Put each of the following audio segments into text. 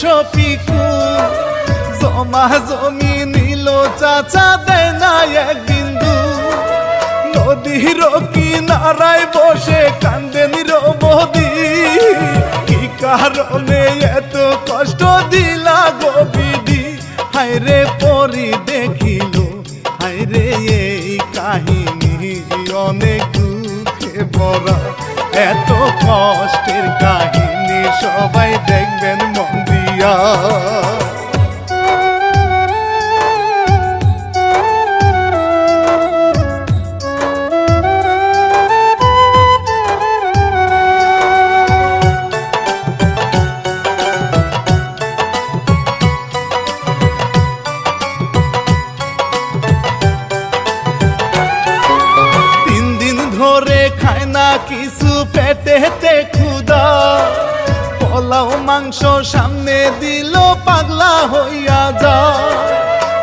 শফিকু। জমা জমি নিল, চাচা দেয় না এক বিন্দু। নদীর কিনারায় বসে কান্দে নিরবধি। কি কারণে এত কষ্ট দিলা গোবিদি হায়রে পরি দেখিল, হায়রে এই কাহিনী, অনেক দুঃখে ভরা। এত কষ্টের কাহিনী সবাই দেখবেন মন দিয়া। ধরে না কিছু পেটে হেতে ক্ষুদা পোলাও, মাংস সামনে দিল, পাগলা হইয়া যা।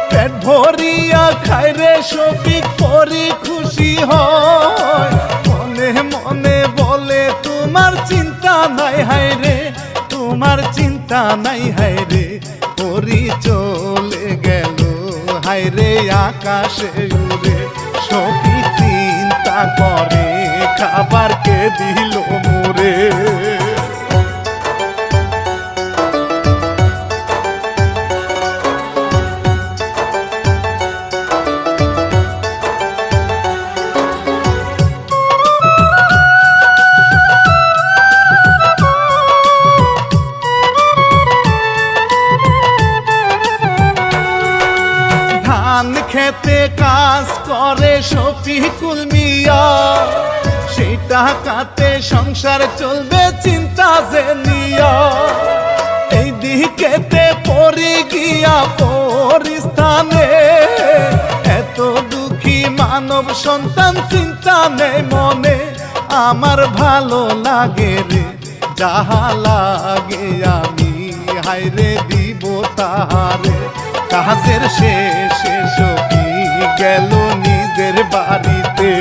পেট ভরিয়া খাই রে সফিক পরি খুশি হয়। মনে মনে বলে, তোমার চিন্তা নাই, হায় রে, তোমার চিন্তা নাই হাই রে, পরি চলে গেল হাই রে, আকাশে উড়ে। সখী চিন্তা করে খাবার কে দিল মুরে। খেতে কাজ করে শফিকুল মিয়া। সেটা কাতে সংসার চলবে চিন্তা যে নিয়া। এই দিকেতে পরে গিয়া পরিস্থানে এত দুঃখী মানব সন্তান চিন্তা নেই মনে। আমার ভালো লাগে রে, যাহা লাগে আমি। হাইরে দিব তাহারে, কাজের শেষে সখী গেল নিজের বাড়িতে।